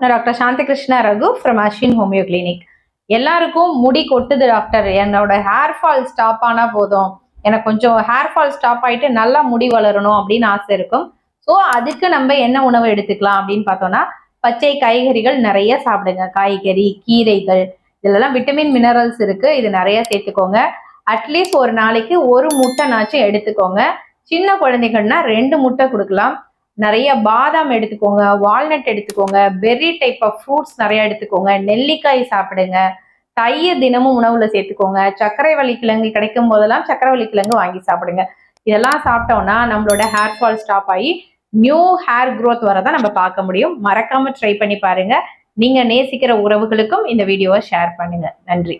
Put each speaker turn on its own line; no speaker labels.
நான் doctor Shanti Krishna Raghu from Ashwin homeo clinic எல்லாருக்கும் முடி கொட்டுது டாக்டர். என்னோட ஹேர் ஃபால் ஸ்டாப் ஆனா போதும். எனக்கு கொஞ்சம் ஹேர் ஃபால் ஸ்டாப் ஆயிட்டு நல்லா முடி வளரணும் அப்படின்னு ஆசை இருக்கும். ஸோ அதுக்கு நம்ம என்ன உணவு எடுத்துக்கலாம் அப்படின்னு பார்த்தோம்னா பச்சை காய்கறிகள் நிறைய சாப்பிடுங்க. காய்கறி கீரைகள் இதுலலாம் விட்டமின் மினரல்ஸ் இருக்கு. இது நிறைய சேர்த்துக்கோங்க. அட்லீஸ்ட் ஒரு நாளைக்கு ஒரு முட்டைனாச்சும் எடுத்துக்கோங்க. சின்ன குழந்தைகள்னா ரெண்டு முட்டை கொடுக்கலாம். நிறைய பாதாம் எடுத்துக்கோங்க வால்நட் எடுத்துக்கோங்க பெர்ரி டைப் ஆஃப் ஃப்ரூட்ஸ் நிறைய எடுத்துக்கோங்க நெல்லிக்காய் சாப்பிடுங்க தயிர் தினமும் உணவுல சேர்த்துக்கோங்க சர்க்கரை வள்ளி கிழங்கு கிடைக்கும் போதெல்லாம் சர்க்கரை வள்ளி கிழங்கு வாங்கி சாப்பிடுங்க. இதெல்லாம் சாப்பிட்டோம்னா நம்மளோட ஹேர் ஃபால் ஸ்டாப் ஆகி நியூ ஹேர் க்ரோத் வரதான் நம்ம பார்க்க முடியும். மறக்காம ட்ரை பண்ணி பாருங்க. நீங்க நேசிக்கிற உறவுகளுக்கும் இந்த வீடியோவை ஷேர் பண்ணுங்க. நன்றி.